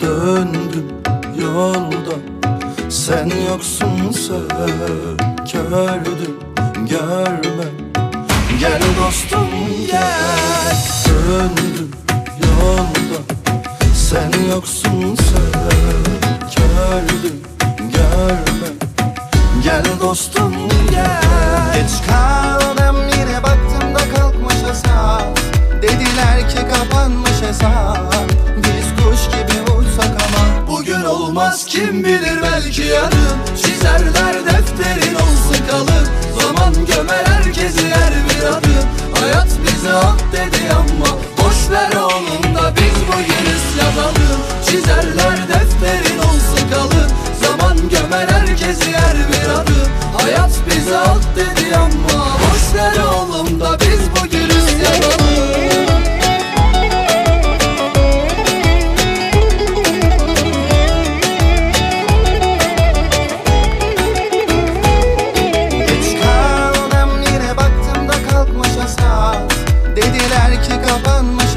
Döndüm yolda. Sen yoksun sökerdüm Görme Gel dostum gel. Döndüm yolda. Sen yoksun sökerdüm Görme Gel dostum gel olmaz kim bilir belki yarın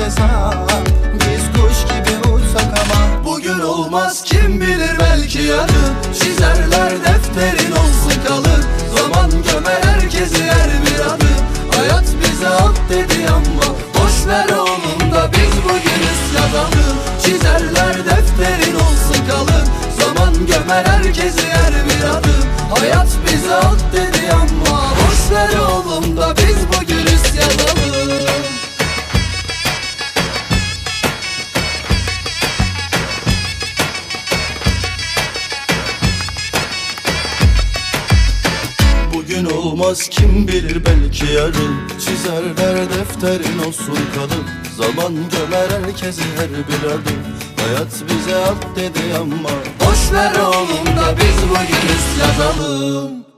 hesap Biz kuş gibi uçsak ama Bugün olmaz. Kim bilir belki yarın Çizerler defterin olsun kalın Zaman gömer herkesi her bir adım Hayat bize at dedi ama Boş ver oğlum da biz bugün yazalım Çizerler defterin olsun kalın Zaman gömer herkesi her bir adım Hayat bize at dedi olmaz kim bilir belki yarın Çizerler defterin olsun kalın Zaman gömer herkesi her bir adım. Hayat bize at dedi ama Boş ver oğlum da biz bugün yazalım